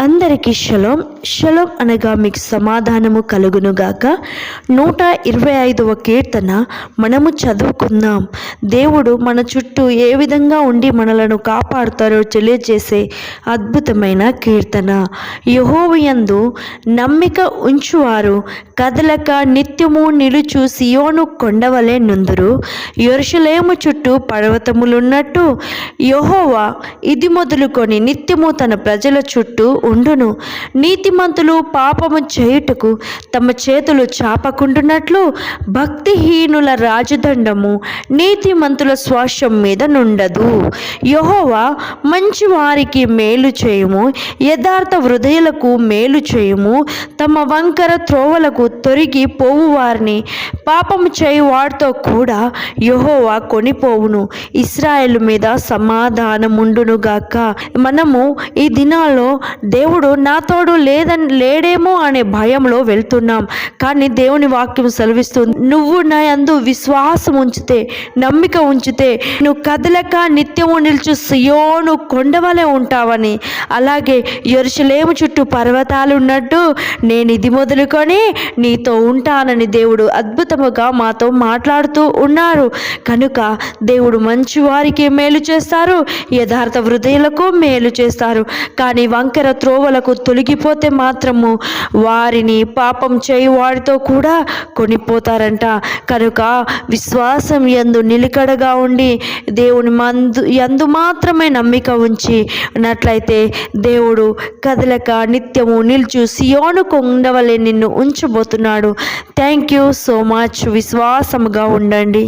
అందరికీ shalom. Shalom అనగా మీకు సమాధానము కలుగునుగాక. నూట ఇరవై ఐదవ కీర్తన. మనము చదువుకుందాం. దేవుడు మన చుట్టూ ఏ విధంగా ఉండి మనలను కాపాడుతారో తెలియజేసే అద్భుతమైన కీర్తన. యహోవయందు నమ్మిక ఉంచువారు. కదలక నిత్యము నిలుచు సియోను కొండవలే నుందురు. యొరుషలేము చుట్టూ పర్వతములున్నట్టు యహోవా ఇది మొదలుకొని నిత్యము తన ప్రజల చుట్టూ ఉండును. నీతిమంతులు పాపము చేయుటకు తమ చేతులు చాపకుండునట్లు భక్తిహీనుల రాజదండము నీతిమంతుల స్వాస్యం మీద నుండదు. యహోవా మంచి వారికి మేలు చేయుము యథార్థ హృదయులకు మేలు చేయుము తమ వంకర త్రోవలకు తొరిగి పోవు వారిని పాపము చేయు వారితో కూడా యహోవా కొనిపోవును. ఇస్రాయేల్ మీద సమాధానముండునుగాక. మనము ఈ దినాల్లో దేవుడు నా తోడు లేదని లేడేమో అనే భయంలో వెళ్తున్నాం. కానీ దేవుని వాక్యం సెలవిస్తుంది. నువ్వు నా యందు విశ్వాసం ఉంచితే నమ్మిక ఉంచితే నువ్వు కదలక నిత్యము నిల్చు సియోను కొండవలే ఉంటావని. అలాగే ఎరుసలేము చుట్టూ పర్వతాలు ఉన్నట్టు నేను ఇది మొదలుకొని నీతో ఉంటానని దేవుడు అద్భుతముగా మాతో మాట్లాడుతూ ఉన్నారు. కనుక దేవుడు మంచి వారికి మేలు చేస్తారు యథార్థ హృదయులకు మేలు చేస్తారు. కానీ వంకర త్రోవలకు తొలగిపోతే మాత్రము వారిని పాపం చేయి వారితో కూడా కొనిపోతారంట. కనుక విశ్వాసం ఎందు నిలకడగా ఉండి దేవుని మందు ఎందు మాత్రమే నమ్మిక ఉంచి ఉన్నట్లయితే దేవుడు కదలక నిత్యము నిల్చు సియోను కొండవలే నిన్ను ఉంచబోతున్నాడు. థ్యాంక్ యూ సో మచ్ విశ్వాసముగా ఉండండి.